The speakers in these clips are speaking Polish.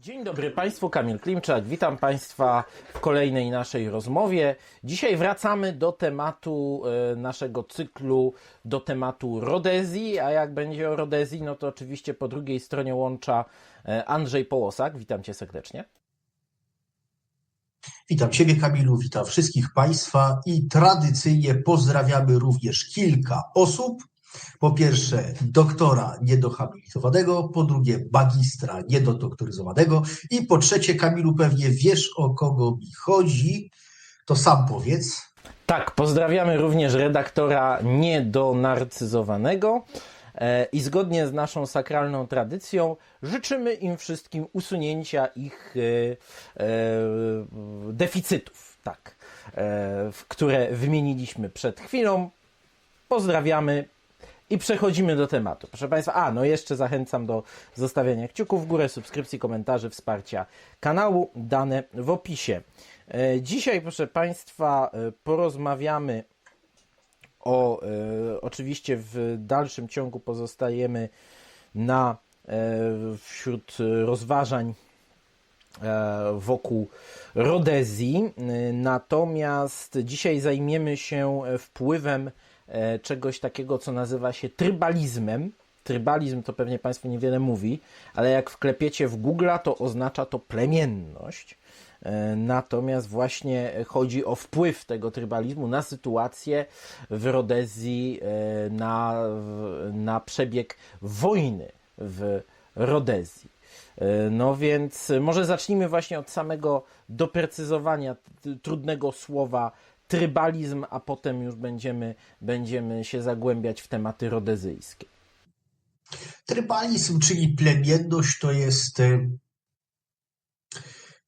Dzień dobry Państwu, Kamil Klimczak. Witam Państwa w kolejnej naszej rozmowie. Dzisiaj wracamy do tematu e, naszego cyklu, do tematu Rodezji, a jak będzie o Rodezji, no to oczywiście po drugiej stronie łącza e, Andrzej Połosak. Witam Cię serdecznie. Witam Ciebie, Kamilu, witam wszystkich Państwa i tradycyjnie pozdrawiamy również kilka osób. Po pierwsze, doktora niedohabilitowanego, po drugie, magistra niedodoktoryzowanego i po trzecie, Kamilu, pewnie wiesz o kogo mi chodzi, to sam powiedz. Tak, pozdrawiamy również redaktora niedonarcyzowanego. E, I zgodnie z naszą sakralną tradycją życzymy im wszystkim usunięcia ich e, e, deficytów, tak, które wymieniliśmy przed chwilą. Pozdrawiamy i przechodzimy do tematu. Proszę Państwa, a no jeszcze zachęcam do zostawiania kciuków w górę, subskrypcji, komentarzy, wsparcia kanału, dane w opisie. E, Dzisiaj, proszę Państwa, e, porozmawiamy o, e, oczywiście w dalszym ciągu pozostajemy na wśród rozważań wokół Rodezji. Natomiast dzisiaj zajmiemy się wpływem czegoś takiego, co nazywa się trybalizmem. Trybalizm to pewnie Państwu niewiele mówi, ale jak wklepiecie w Google, to oznacza to plemienność. E, Natomiast właśnie chodzi o wpływ tego trybalizmu na sytuację w Rodezji, e, na, na przebieg wojny w Rodezji. E, No więc może zacznijmy właśnie od samego doprecyzowania trudnego słowa trybalizm, a potem już będziemy, będziemy się zagłębiać w tematy rodezyjskie. Trybalizm, czyli plemienność, to jest e,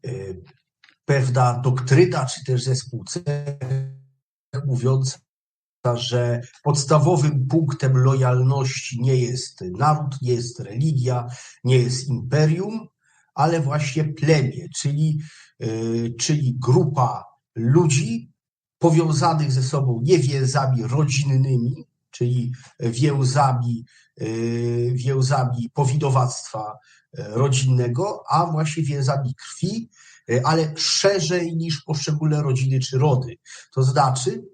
e, pewna doktryna, czy też zespół cech mówiąca, że podstawowym punktem lojalności nie jest naród, nie jest religia, nie jest imperium, ale właśnie plemię, czyli, e, czyli grupa ludzi powiązanych ze sobą nie więzami rodzinnymi, czyli więzami, e, więzami powinowactwa e, rodzinnego, a właśnie więzami krwi, e, ale szerzej niż poszczególne rodziny czy rody. To znaczy,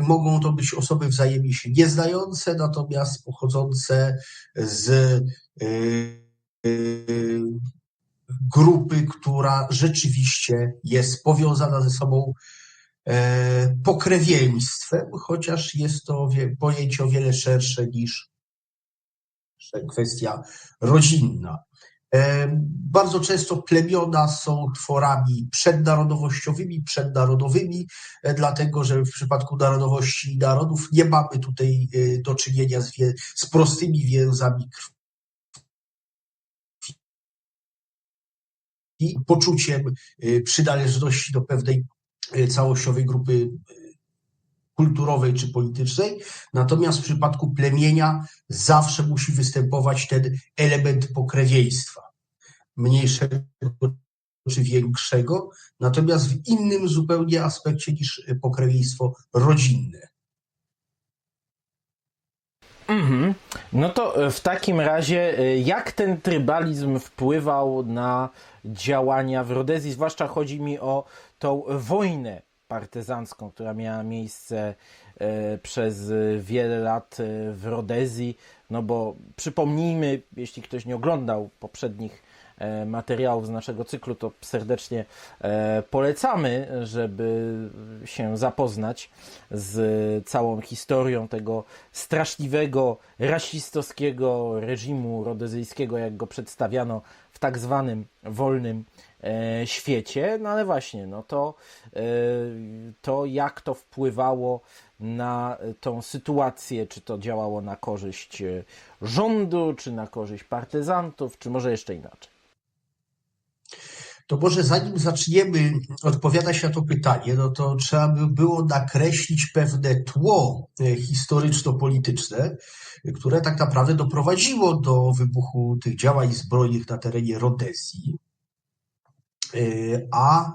mogą to być osoby wzajemnie się nieznające, natomiast pochodzące z grupy, która rzeczywiście jest powiązana ze sobą pokrewieństwem, chociaż jest to pojęcie o wiele szersze niż kwestia rodzinna. E, Bardzo często plemiona są tworami przednarodowościowymi, przednarodowymi, e, dlatego że w przypadku narodowości i narodów nie mamy tutaj e, do czynienia z, z prostymi więzami krwi, poczuciem e, przynależności do pewnej e, całościowej grupy e, kulturowej czy politycznej. Natomiast w przypadku plemienia zawsze musi występować ten element pokrewieństwa, mniejszego czy większego, natomiast w innym zupełnie aspekcie niż pokrewieństwo rodzinne. Mhm. No to e, w takim razie, e, jak ten trybalizm wpływał na działania w Rodezji? Zwłaszcza chodzi mi o tą wojnę partyzancką, która miała miejsce e, przez wiele lat w Rodezji. No bo przypomnijmy, jeśli ktoś nie oglądał poprzednich materiałów z naszego cyklu, to serdecznie e, polecamy, żeby się zapoznać z całą historią tego straszliwego, rasistowskiego reżimu rodezyjskiego, jak go przedstawiano w tak zwanym wolnym e, świecie. No ale właśnie, no to, e, to jak to wpływało na tą sytuację, czy to działało na korzyść e, rządu, czy na korzyść partyzantów, czy może jeszcze inaczej. To może zanim zaczniemy odpowiadać na to pytanie, no to trzeba by było nakreślić pewne tło e, historyczno-polityczne, które tak naprawdę doprowadziło do wybuchu tych działań zbrojnych na terenie Rodezji. Y, A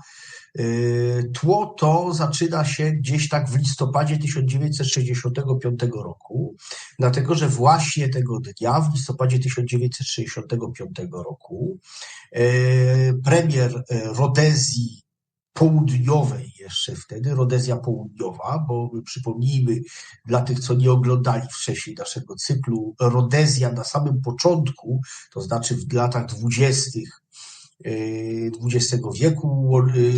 y, tło to zaczyna się gdzieś tak w listopadzie 1965 roku, dlatego że właśnie tego dnia, w listopadzie 1965 roku, y, premier Rodezji Południowej jeszcze wtedy, Rodezja Południowa, bo przypomnijmy dla tych, co nie oglądali wcześniej naszego cyklu, Rodezja na samym początku, to znaczy w latach dwudziestych XX wieku y,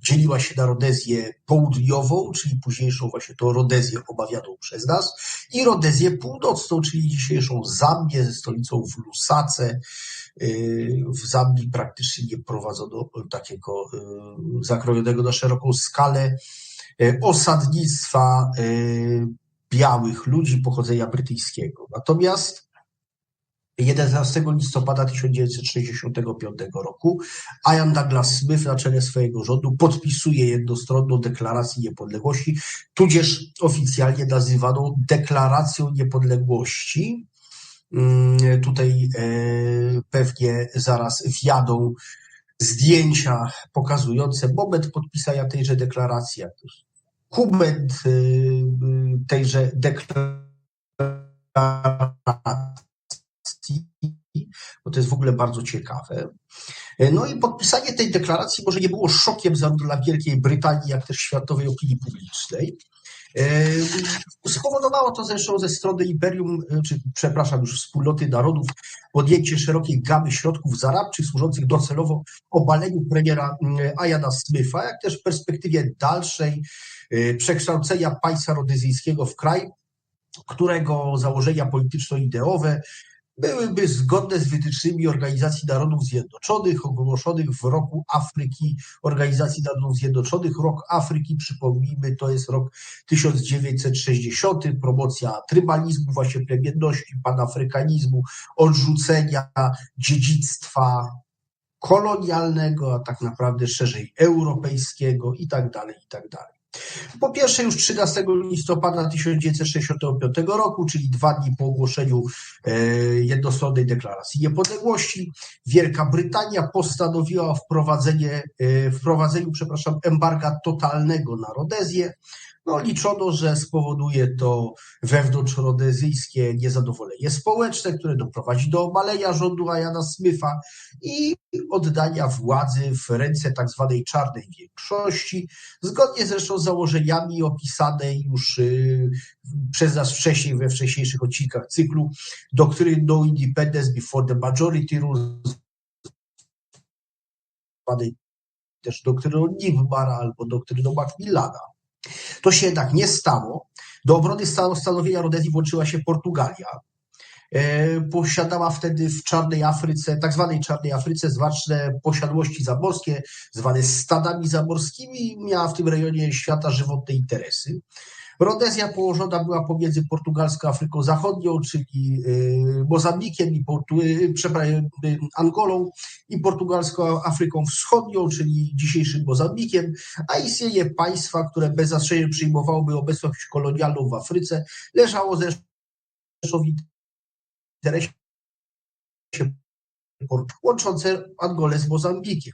dzieliła się na Rodezję Południową, czyli późniejszą właśnie to Rodezję omawianą przez nas i Rodezję Północną, czyli dzisiejszą Zambię ze stolicą w Lusace. Y, W Zambii praktycznie nie prowadzono takiego y, zakrojonego na szeroką skalę osadnictwa białych ludzi pochodzenia brytyjskiego. Natomiast 11 listopada 1965 roku Ian Douglas Smith na czele swojego rządu podpisuje jednostronną deklarację niepodległości, tudzież oficjalnie nazywaną Deklaracją Niepodległości. Mm, Tutaj e, pewnie zaraz wjadą zdjęcia pokazujące moment podpisania tejże deklaracji, dokument y, y, tejże deklaracji, bo to jest w ogóle bardzo ciekawe. No i podpisanie tej deklaracji może nie było szokiem zarówno dla Wielkiej Brytanii, jak też światowej opinii publicznej. E, Spowodowało to zresztą ze strony Imperium, e, czy przepraszam już Wspólnoty Narodów, podjęcie szerokiej gamy środków zaradczych służących docelowo obaleniu premiera Iana Smitha, jak też w perspektywie dalszej e, przekształcenia państwa rodyzyjskiego w kraj, którego założenia polityczno-ideowe byłyby zgodne z wytycznymi Organizacji Narodów Zjednoczonych, ogłoszonych w roku Afryki, Organizacji Narodów Zjednoczonych. Rok Afryki, przypomnijmy, to jest rok 1960, promocja trybalizmu, właśnie plemienności, panafrykanizmu, odrzucenia dziedzictwa kolonialnego, a tak naprawdę szerzej europejskiego i tak dalej, i tak dalej. Po pierwsze, już 13 listopada 1965 roku, czyli dwa dni po ogłoszeniu e, jednostronnej deklaracji niepodległości, Wielka Brytania postanowiła wprowadzenie, e, wprowadzeniu, przepraszam, embarga totalnego na Rodezję. No, liczono, że spowoduje to wewnątrzrodezyjskie niezadowolenie społeczne, które doprowadzi do obalenia rządu Iana Smitha i oddania władzy w ręce tak zwanej czarnej większości, zgodnie zresztą z założeniami opisanej już y, przez nas wcześniej, we wcześniejszych odcinkach cyklu doktryny No Independence Before the Majority Rule, zwanej też doktryną Nigmara albo doktryną Macmillana. To się jednak nie stało. Do obrony stanowienia Rodezji włączyła się Portugalia. E, Posiadała wtedy w czarnej Afryce, tak zwanej czarnej Afryce, znaczne posiadłości zamorskie, zwane stadami zamorskimi miała w tym rejonie świata żywotne interesy. Rodezja położona była pomiędzy portugalską Afryką Zachodnią, czyli y, Mozambikiem i Portu, y, y, Angolą i portugalską Afryką Wschodnią, czyli dzisiejszym Mozambikiem, a istnienie państwa, które bez zastrzeżeń przyjmowałoby obecność kolonialną w Afryce, leżało zresztą w interesie łączące Angolę z Mozambikiem.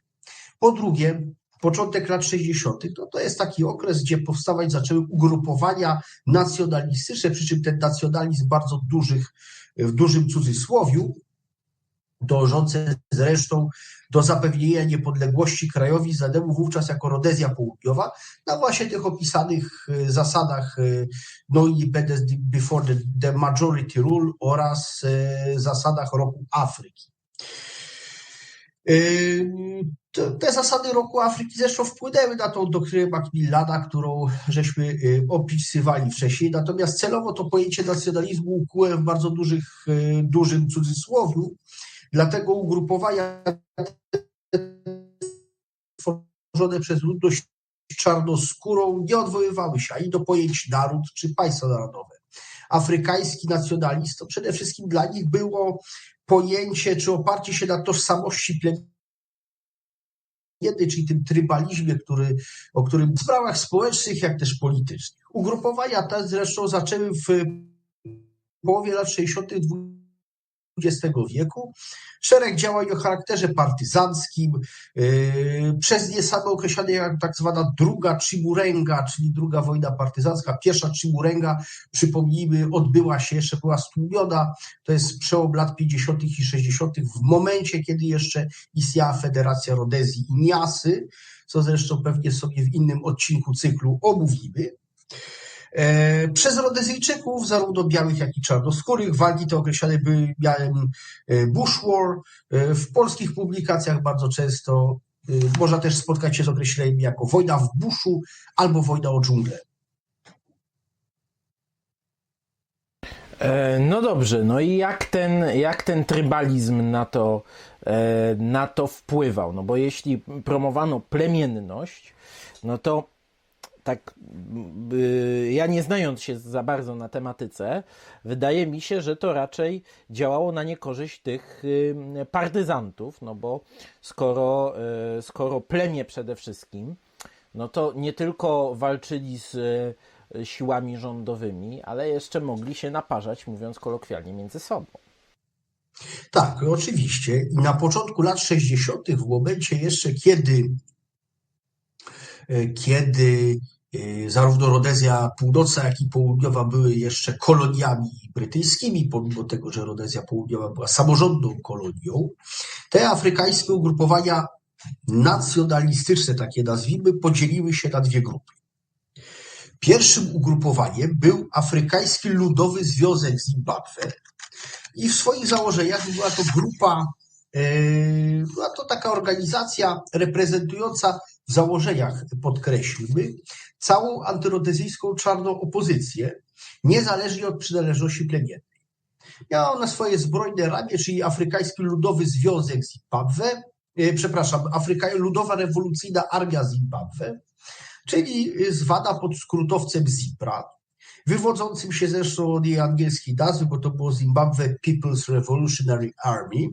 Po drugie, początek lat 60. No to jest taki okres, gdzie powstawać zaczęły ugrupowania nacjonalistyczne, przy czym ten nacjonalizm bardzo dużych, w dużym cudzysłowiu, dążące zresztą do zapewnienia niepodległości krajowi znanemu wówczas jako Rodezja Południowa, na właśnie tych opisanych y, zasadach y, No Independence Before the, the Majority Rule oraz y, zasadach roku Afryki. Te zasady roku Afryki zresztą wpłynęły na tą doktrynę Macmillana, którą żeśmy y, opisywali wcześniej, natomiast celowo to pojęcie nacjonalizmu ukułem w bardzo dużych, y, dużym cudzysłowiu, dlatego ugrupowania tworzone przez ludność czarnoskórą nie odwoływały się ani do pojęć naród czy państwo narodowe. Afrykański nacjonalizm to przede wszystkim dla nich było pojęcie czy oparcie się na tożsamości plemiennej, czyli tym trybalizmie, który, o którym w sprawach społecznych, jak też politycznych. Ugrupowania te zresztą zaczęły w połowie lat 60. XX wieku szereg działań o charakterze partyzanckim, yy, przez nie same określane jak tak zwana druga Chimurenga, czyli druga wojna partyzancka. Pierwsza Chimurenga, przypomnijmy, odbyła się, jeszcze była stłumiona, to jest przełom lat 50. i 60., w momencie, kiedy jeszcze istniała Federacja Rodezji i Niasy, co zresztą pewnie sobie w innym odcinku cyklu omówimy. E, Przez Rodezyjczyków, zarówno białych, jak i czarnoskórych, walki te określane były miałem e, Bush War. E, W polskich publikacjach bardzo często można też spotkać się z określeniem jako wojna w buszu albo wojna o dżunglę. No dobrze, no i jak ten, jak ten trybalizm na to, na to wpływał? No bo jeśli promowano plemienność, no to tak, y, ja nie znając się za bardzo na tematyce, wydaje mi się, że to raczej działało na niekorzyść tych y, partyzantów, no bo skoro, y, skoro plemię przede wszystkim, no to nie tylko walczyli z siłami rządowymi, ale jeszcze mogli się naparzać, mówiąc kolokwialnie, między sobą. Tak, oczywiście. Na początku lat 60., w momencie jeszcze, kiedy, kiedy zarówno Rodezja Północna, jak i Południowa były jeszcze koloniami brytyjskimi, pomimo tego, że Rodezja Południowa była samorządną kolonią, te afrykańskie ugrupowania nacjonalistyczne, takie nazwijmy, podzieliły się na dwie grupy. Pierwszym ugrupowaniem był Afrykański Ludowy Związek Zimbabwe, i w swoich założeniach była to grupa, e, była to taka organizacja reprezentująca założeniach, podkreślmy, całą antyrodezyjską czarną opozycję, niezależnie od przynależności plemiennej. Miała ona swoje zbrojne ramię, czyli Afrykański Ludowy Związek Zimbabwe, e, przepraszam, Afryka, Ludowa Rewolucyjna Armia Zimbabwe, czyli zwana pod skrótowcem ZIPRA, wywodzącym się zresztą od jej angielskiej nazwy, bo to było Zimbabwe People's Revolutionary Army.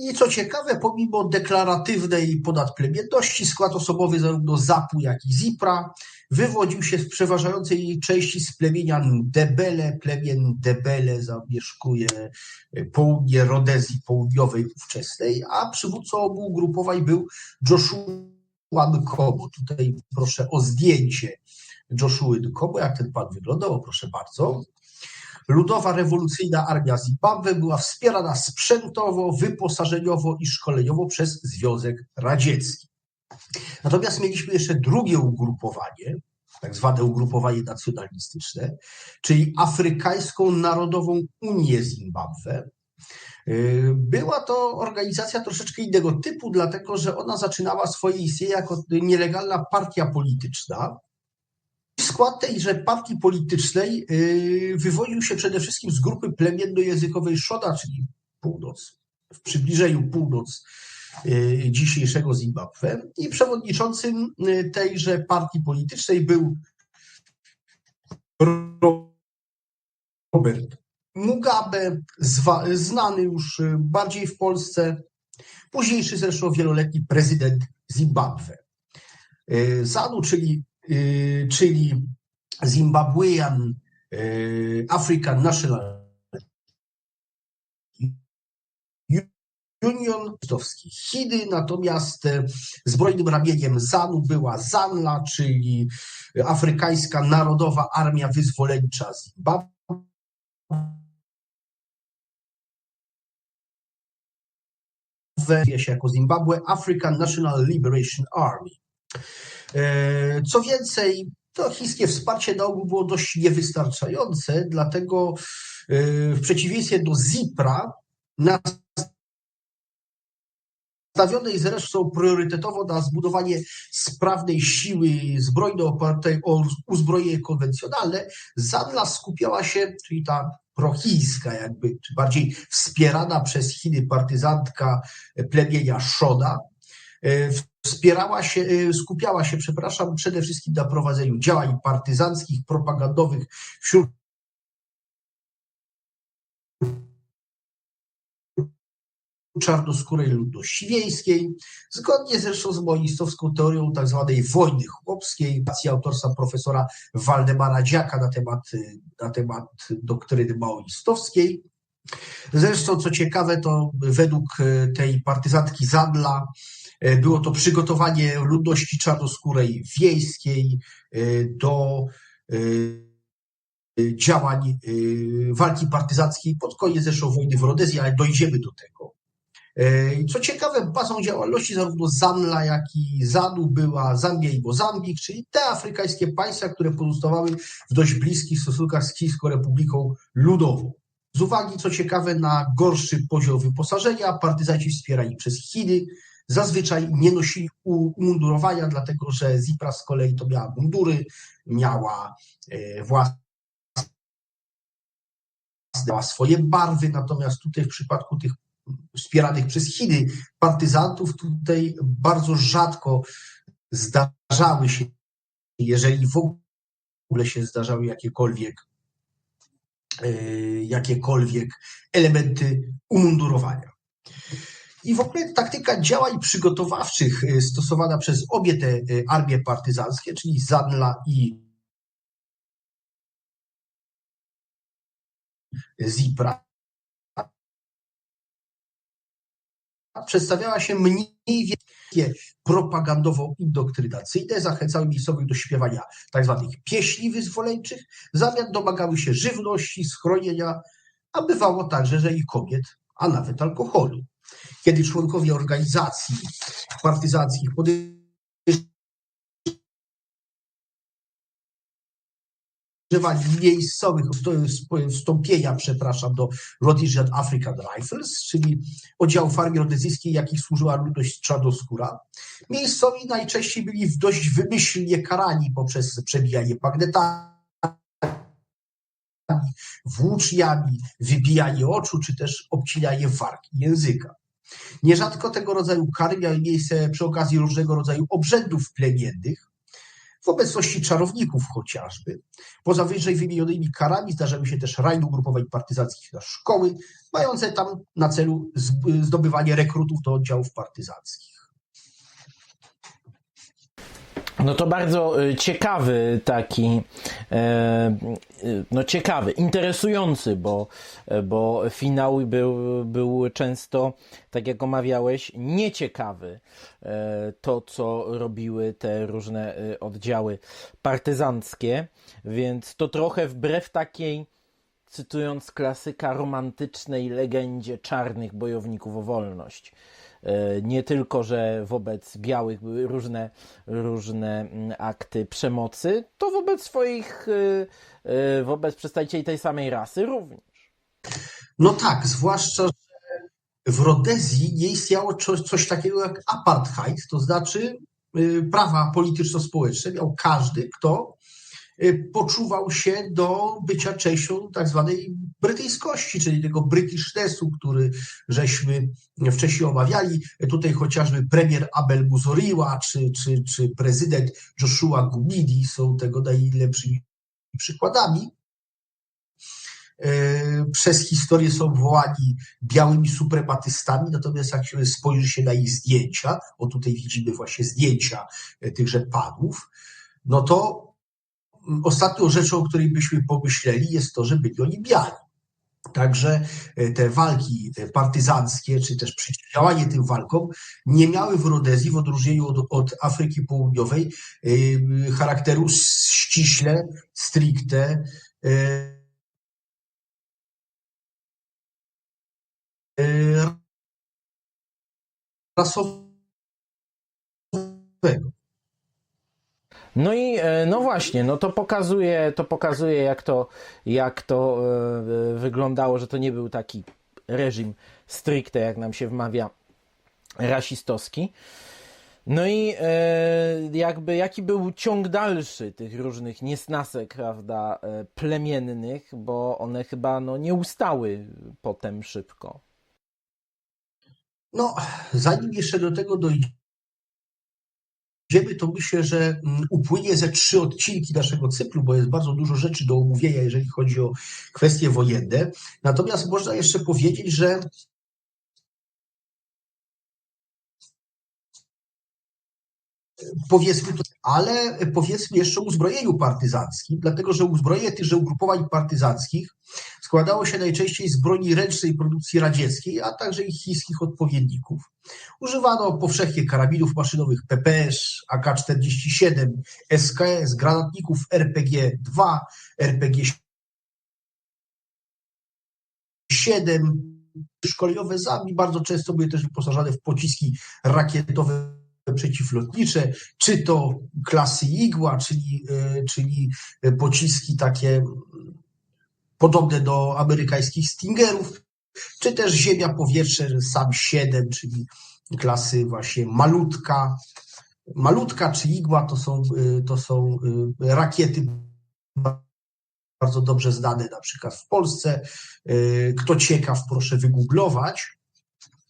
I co ciekawe, pomimo deklaratywnej ponadplemienności, skład osobowy zarówno ZAP-u, jak i ZIPRA wywodził się w przeważającej części z plemienia Ndebele. Plemię Ndebele zamieszkuje południe Rodezji Południowej ówczesnej, a przywódcą obu ugrupowań był Joshua Nkomo. Tutaj proszę o zdjęcie Joshua Nkomo, jak ten pan wyglądał, proszę bardzo. Ludowa Rewolucyjna Armia Zimbabwe była wspierana sprzętowo, wyposażeniowo i szkoleniowo przez Związek Radziecki. Natomiast mieliśmy jeszcze drugie ugrupowanie, tak zwane ugrupowanie nacjonalistyczne, czyli Afrykańską Narodową Unię Zimbabwe. Była to organizacja troszeczkę innego typu, dlatego że ona zaczynała swoje istnienie jako nielegalna partia polityczna, skład tejże partii politycznej yy, wywodził się przede wszystkim z grupy plemienno-językowej Szoda, czyli północ, w przybliżeniu północ yy, dzisiejszego Zimbabwe. I przewodniczącym yy, tejże partii politycznej był Robert Mugabe, znany już bardziej w Polsce, późniejszy zresztą wieloletni prezydent Zimbabwe. ZANU, czyli czyli Zimbabwean African National Union, Chidy, natomiast zbrojnym ramieniem ZANU była ZANLA, czyli Afrykańska Narodowa Armia Wyzwoleńcza Zimbabwe. się jako Zimbabwe African National Liberation Army. Co więcej, to chińskie wsparcie na ogół było dość niewystarczające, dlatego w przeciwieństwie do ZIPRA, nastawionej zresztą priorytetowo na zbudowanie sprawnej siły zbrojnej opartej o uzbrojenie konwencjonalne, ZANLA skupiała się, czyli ta prochińska jakby, bardziej wspierana przez Chiny partyzantka plemienia Szoda, wspierała się, skupiała się, przepraszam, przede wszystkim na prowadzeniu działań partyzanckich, propagandowych wśród czarnoskórej ludności wiejskiej, zgodnie zresztą z moistowską teorią tak zwanej wojny chłopskiej, autorstwa profesora Waldemara Dziaka na temat, na temat doktryny maoistowskiej. Zresztą, co ciekawe, to według e, tej partyzantki Zadla było to przygotowanie ludności czarnoskórej wiejskiej e, do e, działań e, walki partyzanckiej pod koniec zresztą wojny w Rodezji, ale dojdziemy do tego. E, Co ciekawe, bazą działalności zarówno Zanla, jak i Zanu była Zambia i Mozambik, czyli te afrykańskie państwa, które pozostawały w dość bliskich stosunkach z Chińską Republiką Ludową. Z uwagi, co ciekawe, na gorszy poziom wyposażenia, partyzanci wspierani przez Chiny zazwyczaj nie nosili umundurowania, dlatego że Zipra z kolei to miała mundury, miała e, własne miała swoje barwy, natomiast tutaj w przypadku tych wspieranych przez Chiny partyzantów tutaj bardzo rzadko zdarzały się, jeżeli w ogóle się zdarzały jakiekolwiek, e, jakiekolwiek elementy umundurowania. I w ogóle taktyka działań przygotowawczych e, stosowana przez obie te e, armie partyzanckie, czyli Zanla i Zipra, przedstawiała się mniej więcej propagandowo-indoktrynacyjne, zachęcały miejscowych do śpiewania tzw. pieśni wyzwoleńczych, w zamian domagały się żywności, schronienia, a bywało także, że i kobiet, a nawet alkoholu. Kiedy członkowie organizacji partyzanckich podejrzewali miejscowych wstąpienia, przepraszam, do Rhodesian African Rifles, czyli oddziałów armii rodezyjskiej, jakich służyła ludność czarnoskóra. Miejscowi najczęściej byli w dość wymyślnie karani poprzez przebijanie bagnetami, włóczniami, wybijanie oczu, czy też obcinanie wargi języka. Nierzadko tego rodzaju kary miały miejsce przy okazji różnego rodzaju obrzędów plemiennych, w obecności czarowników chociażby. Poza wyżej wymienionymi karami zdarzały się też rajdy ugrupowań partyzanckich na szkoły, mające tam na celu zdobywanie rekrutów do oddziałów partyzanckich. No to bardzo y, ciekawy taki, e, y, no ciekawy, interesujący, bo, e, bo finał był, był często, tak jak omawiałeś, nieciekawy. E, To, co robiły te różne y, oddziały partyzanckie, więc to trochę wbrew takiej, cytując klasyka, romantycznej legendzie czarnych bojowników o wolność. E, Nie tylko, że wobec białych były różne, różne mm, akty przemocy, to wobec swoich, y, y, wobec przedstawicieli tej samej rasy również. No tak, zwłaszcza, że w Rodezji nie istniało coś, coś takiego jak apartheid, to znaczy y, prawa polityczno-społeczne miał każdy, kto poczuwał się do bycia częścią tak zwanej brytyjskości, czyli tego Britishnessu, który żeśmy wcześniej omawiali. Tutaj chociażby premier Abel Muzoriła czy, czy, czy prezydent Joshua Gumidi są tego najlepszymi przykładami. E, Przez historię są wołani białymi suprematystami, natomiast jak się spojrzy się na ich zdjęcia, o tutaj widzimy właśnie zdjęcia e, tychże panów, no to ostatnią rzeczą, o której byśmy pomyśleli, jest to, że byli oni biali. Także e, te walki e, partyzanckie, czy też przeciwdziałanie tym walkom nie miały w Rodezji, w odróżnieniu od, od Afryki Południowej, e, charakteru ściśle, stricte rasowego. No i e, no właśnie, no to pokazuje, to pokazuje jak to, jak to e, wyglądało, że to nie był taki reżim stricte, jak nam się wmawia, rasistowski. No i e, jakby jaki był ciąg dalszy tych różnych niesnasek, prawda, e, plemiennych, bo one chyba no, nie ustały potem szybko. No, zanim jeszcze do tego dojdziemy, to myślę, że mm, upłynie ze trzy odcinki naszego cyklu, bo jest bardzo dużo rzeczy do omówienia, jeżeli chodzi o kwestie wojenne. Natomiast można jeszcze powiedzieć, że powiedzmy, ale powiedzmy jeszcze o uzbrojeniu partyzanckim, dlatego że uzbrojenie tychże ugrupowań partyzanckich składało się najczęściej z broni ręcznej produkcji radzieckiej, a także ich chińskich odpowiedników. Używano powszechnie karabinów maszynowych PPS, AK-47, SKS, granatników RPG-2, RPG-7, szkoleniowe ZAMI bardzo często były też wyposażone w pociski rakietowe przeciwlotnicze, czy to klasy Igła, czyli, e, czyli pociski takie podobne do amerykańskich Stingerów, czy też ziemia, powietrze, SAM 7, czyli klasy właśnie malutka, malutka czy igła, to są, y, to są y, rakiety bardzo dobrze znane na przykład w Polsce. Kto ciekaw, proszę wygooglować.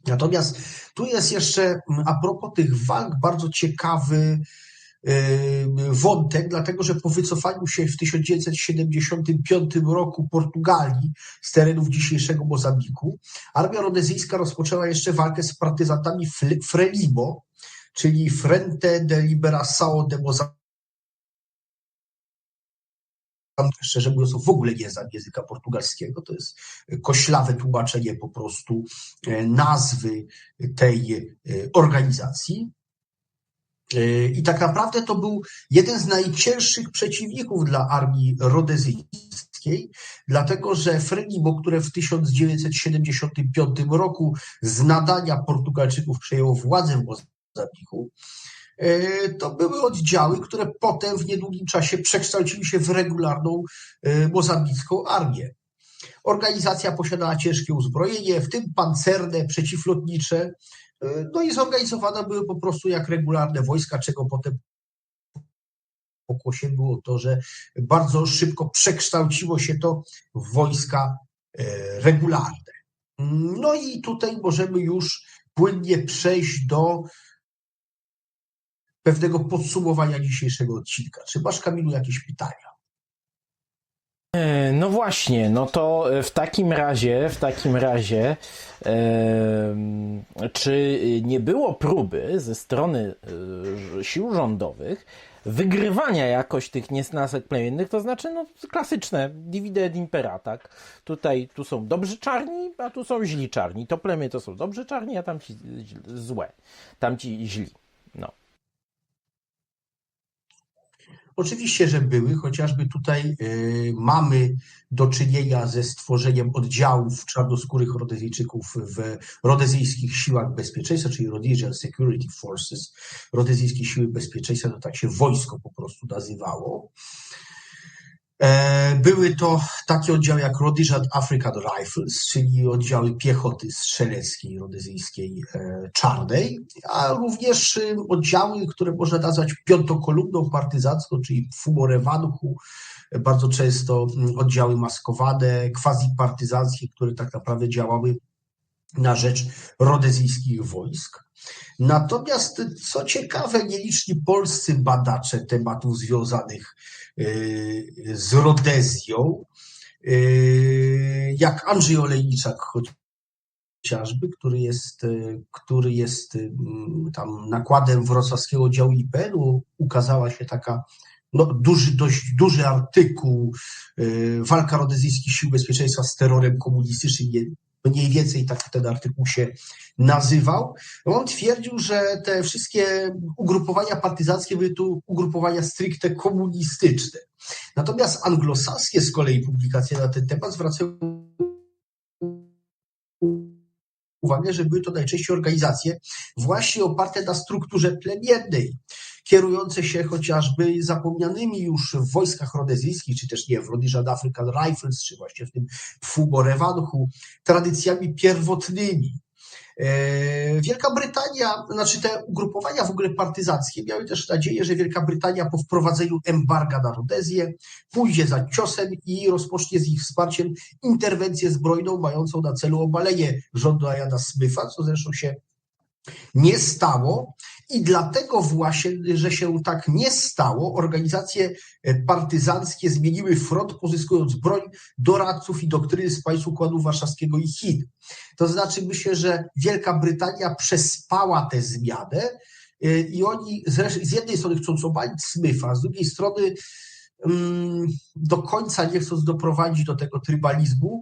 Natomiast tu jest jeszcze mm, a propos tych walk bardzo ciekawy wątek, dlatego że po wycofaniu się w 1975 roku Portugalii z terenów dzisiejszego Mozambiku, armia rodezyjska rozpoczęła jeszcze walkę z partyzantami Frelimo, czyli Frente de Liberação de Mozambique. Szczerze mówiąc, w ogóle nie znam języka portugalskiego. To jest koślawe tłumaczenie po prostu nazwy tej organizacji. I tak naprawdę to był jeden z najcięższych przeciwników dla armii rodezyjskiej, dlatego że Frelimo, które w 1975 roku z nadania Portugalczyków przejęło władzę w Mozambiku, to były oddziały, które potem w niedługim czasie przekształciły się w regularną mozambicką armię. Organizacja posiadała ciężkie uzbrojenie, w tym pancerne, przeciwlotnicze, no i zorganizowane były po prostu jak regularne wojska, czego potem pokłosie było to, że bardzo szybko przekształciło się to w wojska regularne. No i tutaj możemy już płynnie przejść do pewnego podsumowania dzisiejszego odcinka. Czy masz, Kamilu, jakieś pytania? E, No właśnie, no to w takim razie, w takim razie, em, czy nie było próby ze strony e, sił rządowych wygrywania jakoś tych niesnasek plemiennych, to znaczy no klasyczne divide et impera, tak? Tutaj tu są dobrzy czarni, a tu są źli czarni. To plemię to są dobrzy czarni, a tamci złe, tamci źli. No. Oczywiście, że były, chociażby tutaj y, mamy do czynienia ze stworzeniem oddziałów czarnoskórych Rodezyjczyków w rodezyjskich siłach bezpieczeństwa, czyli Rhodesian Security Forces, rodezyjskie siły bezpieczeństwa, to tak się wojsko po prostu nazywało. E, Były to takie oddziały jak Rhodesian African Rifles, czyli oddziały piechoty strzeleckiej rodezyjskiej e, czarnej, a również y, oddziały, które można nazwać piątokolumną partyzancką, czyli Fumorewanchu, bardzo często mm, oddziały maskowane, quasi-partyzanckie, które tak naprawdę działały na rzecz rodezyjskich wojsk. Natomiast, co ciekawe, nieliczni polscy badacze tematów związanych y, z Rodezją, y, jak Andrzej Olejniczak chociażby, który jest, y, który jest tam nakładem wrocławskiego oddziału IPN-u, ukazała się taka no, duży, dość duży artykuł Walka rodezyjskich sił bezpieczeństwa z terrorem komunistycznym, mniej więcej tak ten artykuł się nazywał. On twierdził, że te wszystkie ugrupowania partyzanckie były tu ugrupowania stricte komunistyczne. Natomiast anglosaskie z kolei publikacje na ten temat zwracają uwagę, że były to najczęściej organizacje właśnie oparte na strukturze plemiennej, kierujące się chociażby zapomnianymi już w wojskach rodezyjskich, czy też nie w Rhodesian African Rifles, czy właśnie w tym Pfumorewanchu, tradycjami pierwotnymi. E, Wielka Brytania, znaczy te ugrupowania w ogóle partyzanckie miały też nadzieję, że Wielka Brytania po wprowadzeniu embarga na Rodezję pójdzie za ciosem i rozpocznie z ich wsparciem interwencję zbrojną mającą na celu obalenie rządu Iana Smitha, co zresztą się nie stało i dlatego właśnie, że się tak nie stało, organizacje e, partyzanckie zmieniły front, pozyskując broń, doradców i doktryny z państw Układu Warszawskiego i Chin. To znaczy myślę, że Wielka Brytania przespała tę zmianę, Y, I oni z jednej strony chcą obalić Smyfa, z drugiej strony mm, do końca nie chcąc doprowadzić do tego trybalizmu,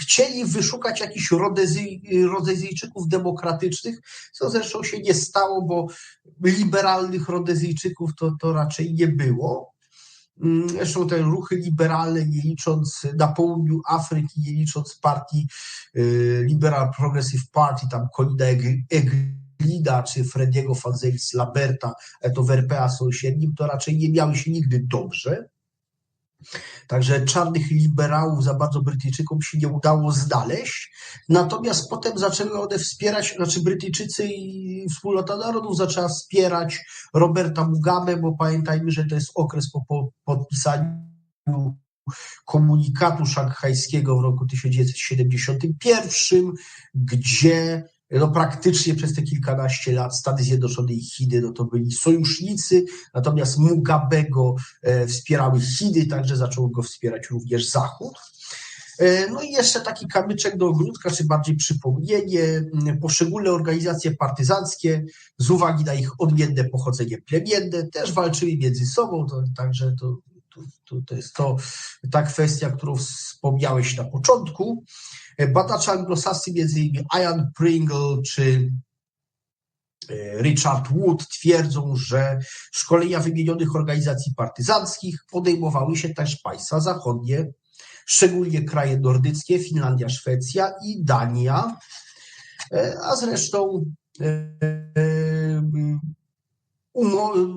chcieli wyszukać jakichś Rodezy- Rodezyjczyków demokratycznych, co zresztą się nie stało, bo liberalnych Rodezyjczyków to, to raczej nie było. Zresztą te ruchy liberalne, nie licząc na południu Afryki, nie licząc partii y, Liberal Progressive Party, tam Kolida Eg- Eglida czy Frediego Fanzelis Lamberta, e, to w RPA sąsiednim, to raczej nie miały się nigdy dobrze. Także czarnych liberałów za bardzo Brytyjczykom się nie udało znaleźć. Natomiast potem zaczęły one wspierać, znaczy Brytyjczycy i wspólnota narodów zaczęła wspierać Roberta Mugabe, bo pamiętajmy, że to jest okres po, po podpisaniu komunikatu szanghajskiego w roku 1971, gdzie no praktycznie przez te kilkanaście lat Stany Zjednoczone i Chiny no to byli sojusznicy, natomiast Mugabego e, wspierały Chiny, także zaczął go wspierać również Zachód. E, No i jeszcze taki kamyczek do ogródka, czy bardziej przypomnienie, poszczególne organizacje partyzanckie z uwagi na ich odmienne pochodzenie plemienne też walczyły między sobą, to, także to, to, to jest to ta kwestia, którą wspomniałeś na początku. E, Badacze anglosascy, między innymi Ian Pringle czy e, Richard Wood twierdzą, że szkolenia wymienionych organizacji partyzanckich podejmowały się też państwa zachodnie, szczególnie kraje nordyckie, Finlandia, Szwecja i Dania, E, a zresztą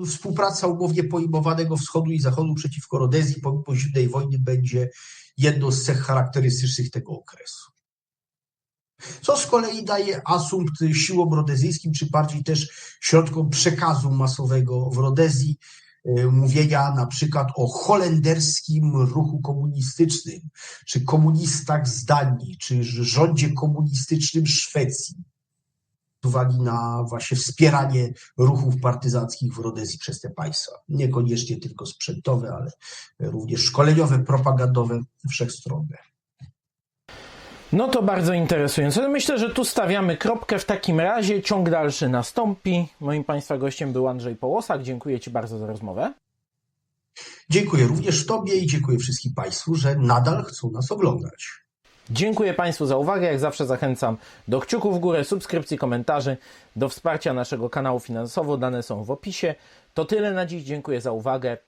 współpraca umownie pojmowanego wschodu i zachodu przeciwko Rodezji pomimo zimnej wojny będzie jedną z cech charakterystycznych tego okresu. Co z kolei daje asumpt siłom rodezyjskim, czy bardziej też środkom przekazu masowego w Rodezji, e, mówienia na przykład o holenderskim ruchu komunistycznym, czy komunistach z Danii, czy rządzie komunistycznym Szwecji, z uwagi na właśnie wspieranie ruchów partyzanckich w Rodezji przez te państwa. Niekoniecznie tylko sprzętowe, ale również szkoleniowe, propagandowe, wszechstronne. No to bardzo interesujące. Myślę, że tu stawiamy kropkę w takim razie. Ciąg dalszy nastąpi. Moim Państwa gościem był Andrzej Połosak. Dziękuję Ci bardzo za rozmowę. Dziękuję również Tobie i dziękuję wszystkim Państwu, że nadal chcą nas oglądać. Dziękuję Państwu za uwagę. Jak zawsze zachęcam do kciuków w górę, subskrypcji, komentarzy, do wsparcia naszego kanału finansowo. Dane są w opisie. To tyle na dziś. Dziękuję za uwagę.